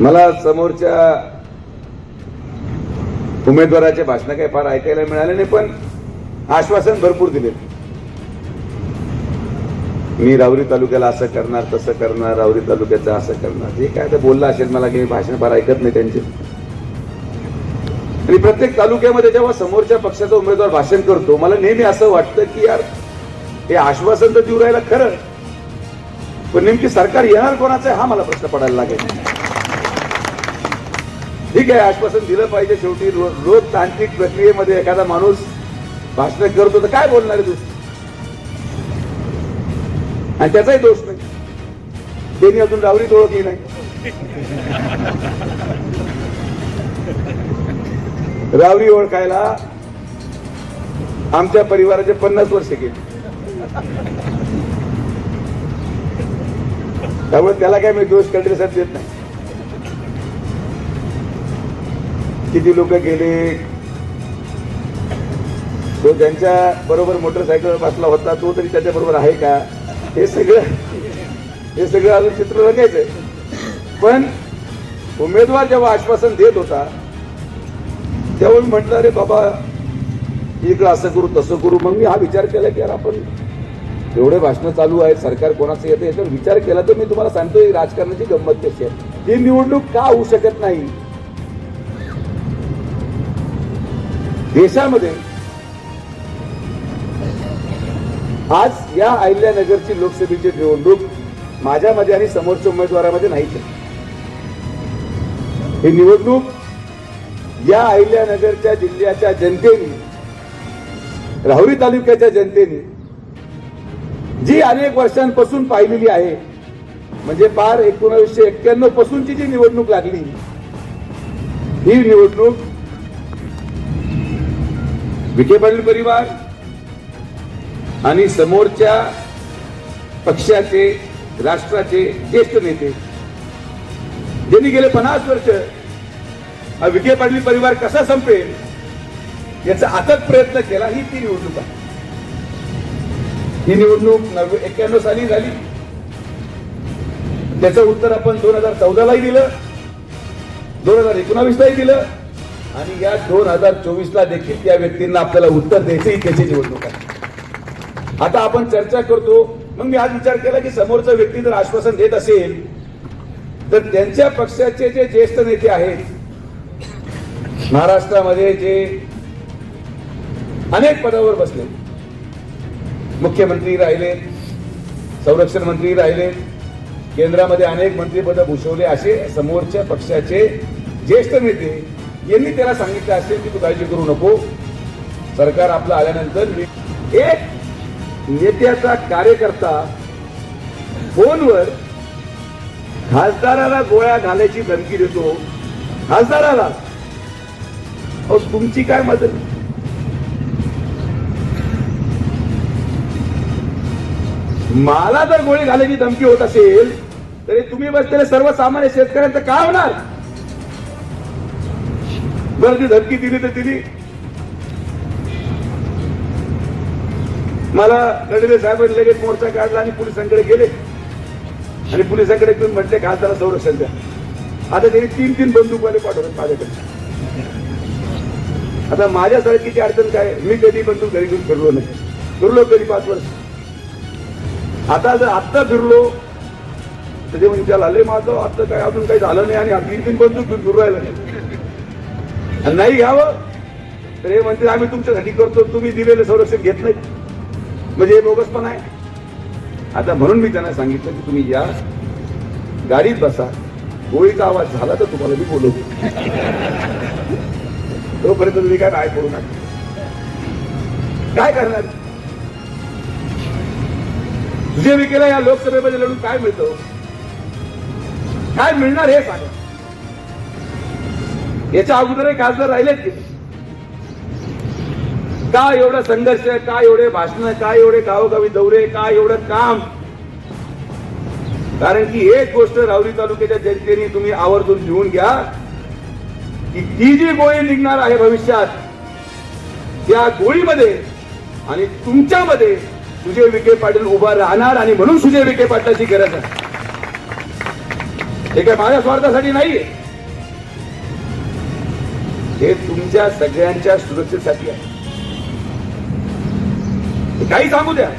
मला समोरच्या उमेदवाराचे भाषण काही फार ऐकायला मिळाले नाही पण आश्वासन भरपूर दिले मी रावरी तालुक्याला असं करणार तसं करणार रावरी तालुक्याचं असं करणार. जे काय ते बोलला असेल मला की मी भाषण फार ऐकत नाही त्यांचे. आणि प्रत्येक तालुक्यामध्ये जेव्हा समोरच्या पक्षाचा उमेदवार भाषण करतो मला नेहमी असं वाटतं की यार हे आश्वासन तर देऊ राहिलं खरं. पण नेमकी सरकार येणार कोणाचं आहे हा मला प्रश्न पडायला लागेल. ठीक आहे आश्वासन दिलं पाहिजे शेवटी. रोज लोकतांत्रिक प्रक्रियेमध्ये एखादा माणूस भाषण करतो तर काय बोलणार आहे तू? आणि त्याचाही दोष नाही. त्यांनी अजून रावरीत ओळखली नाही. रावरी ओळखायला आमच्या परिवाराचे पन्नास वर्ष गेले. त्यामुळे त्याला काय मी दोष करण्यासाठी देत नाही. किती लोक गेले? तो ज्यांच्या बरोबर मोटरसायकल बसला होता तो तरी त्याच्या बरोबर आहे का? हे सगळं हे सगळं अजून चित्र रंगायचंय पण उमेदवार जेव्हा आश्वासन देत होता तेव्हा मी म्हटलं अरे बाबा इकडं असं करू तसं करू. मग मी हा विचार केला की यार आपण एवढे भाषणं चालू आहेत सरकार कोणाचं येतं? याच्यावर विचार केला तर मी तुम्हाला सांगतोय राजकारणाची गंमत कशी आहे? ही निवडणूक का होऊ शकत नाही? देशामध्ये आज या अहिल्यानगरची लोकसभेची निवडणूक माझ्यामध्ये आणि समोरच्या उमेदवारामध्ये नाहीच आहे. ही निवडणूक या अहिल्यानगरच्या जिल्ह्याच्या जनतेने राहुरी तालुक्याच्या जनतेने जी अनेक वर्षांपासून पाहिलेली आहे म्हणजे पार एकोणीसशे एक्क्याण्णव पासूनची जी निवडणूक लागली ही निवडणूक विखे पाटील परिवार आणि समोरच्या पक्षाचे राष्ट्राचे ज्येष्ठ नेते. ज्यांनी गेले पन्नास वर्ष हा विखे पाटील परिवार कसा संपेल याचा अथक प्रयत्न केला ही ती निवडणूक आहे. ही निवडणूक नव्वे एक्क्याण्णव साली झाली. त्याचं उत्तर आपण दोन हजार चौदालाही दिलं दोन हजार एकोणावीसलाही दिलं. आणि या दोन हजार चोवीसला देखील त्या व्यक्तींना आपल्याला उत्तर द्यायचंही त्याची निवडणूक आहे. आता आपण चर्चा करतो मग मी आज विचार केला की समोरचा व्यक्ती जर आश्वासन देत असेल तर त्यांच्या पक्षाचे जे ज्येष्ठ नेते आहेत महाराष्ट्रामध्ये जे अनेक पदावर बसले. मुख्यमंत्री राहिले संरक्षण मंत्री राहिले केंद्रामध्ये अनेक मंत्रीपद भूषवले असे समोरच्या पक्षाचे ज्येष्ठ नेते यांनी त्याला सांगितलं असेल की तू काळजी करू नको. सरकार आपलं आल्यानंतर मी- एक नेत्याचा कार्यकर्ता फोनवर खासदाराला गोळ्या घालायची धमकी देतो. खासदाराला. अहो, तुमची काय मदत? मला जर गोळी घालायची धमकी होत असेल तरी तुम्ही बसलेले सर्वसामान्य शेतकऱ्यांचं काय होणार? बरं ती धमकी दिली तर दिली. मला कडले साहेबांनी लगेच मोर्चा काढला आणि पोलिसांकडे गेले. आणि पोलिसांकडे तुम्ही म्हटले खासदार संरक्षण द्या. आता त्यांनी तीन तीन बंदूकवाले पाठवले माझ्याकडे. आता माझ्यासारखीची अडचण काय मी कधी बंदूक घरी घेऊन फिरलो नाही. फिरलो कधी पाच वर्ष? आता जर आत्ता फिरलो तर ते म्हणजे त्याला आले माझं आत्ता काय अजून काही झालं नाही आणि तीन तीन बंदूक घेऊन फिरू राहिलं आणि नाही घ्यावं तर हे म्हणते आम्ही तुमच्यासाठी करतो. तुम्ही दिलेलं संरक्षण घेत नाही म्हणजे हे बोगस पण आहे. आता म्हणून मी त्यांना सांगितलं की तुम्ही या गाडीत बसा. गोळीचा आवाज झाला तर तुम्हाला मी बोलवतो. तोपर्यंत तुम्ही काय काय करू नका. काय करणार? तुझे विकेला या लोकसभेमध्ये लढून काय मिळतं? काय मिळणार हे सांगा. याच्या अगोदरही खासदार राहिलेत की? का एवढा संघर्ष का एवढे भाषण का एवढे गावोगावी दौरे का एवढं काम? कारण की एक गोष्ट रावरी तालुक्याच्या जनतेने तुम्ही आवर्जून लिहून घ्या की ती जी गोळी निघणार आहे भविष्यात त्या गोळीमध्ये आणि तुमच्यामध्ये सुजय विखे पाटील उभा राहणार आणि म्हणून सुजय विखे पाटलाची गरज आहे. हे काय माझ्या स्वार्थासाठी नाहीये? हे तुमच्या सगळ्यांच्या सुरक्षेसाठी आहे. काही सांगू द्या.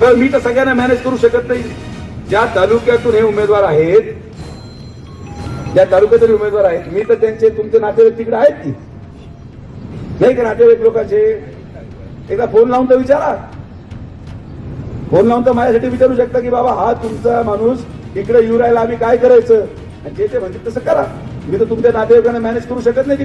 तर मी तर सगळ्यांना मॅनेज करू शकत नाही. ज्या तालुक्यातून हे उमेदवार आहेत ज्या तालुक्यातून उमेदवार आहेत मी तर त्यांचे तुमचे नातेवाईक तिकडे आहेत की? नाही का नातेवाईक लोकांचे? एकदा फोन लावून तर विचारा. फोन लावून तर माझ्यासाठी विचारू शकता की बाबा हा तुमचा माणूस इकडे येऊ राहिला आम्ही काय करायचं? आणि जे ते म्हणजे तसं करा. मी तर तुमच्या नातेवाईकांना मॅनेज करू शकत नाही की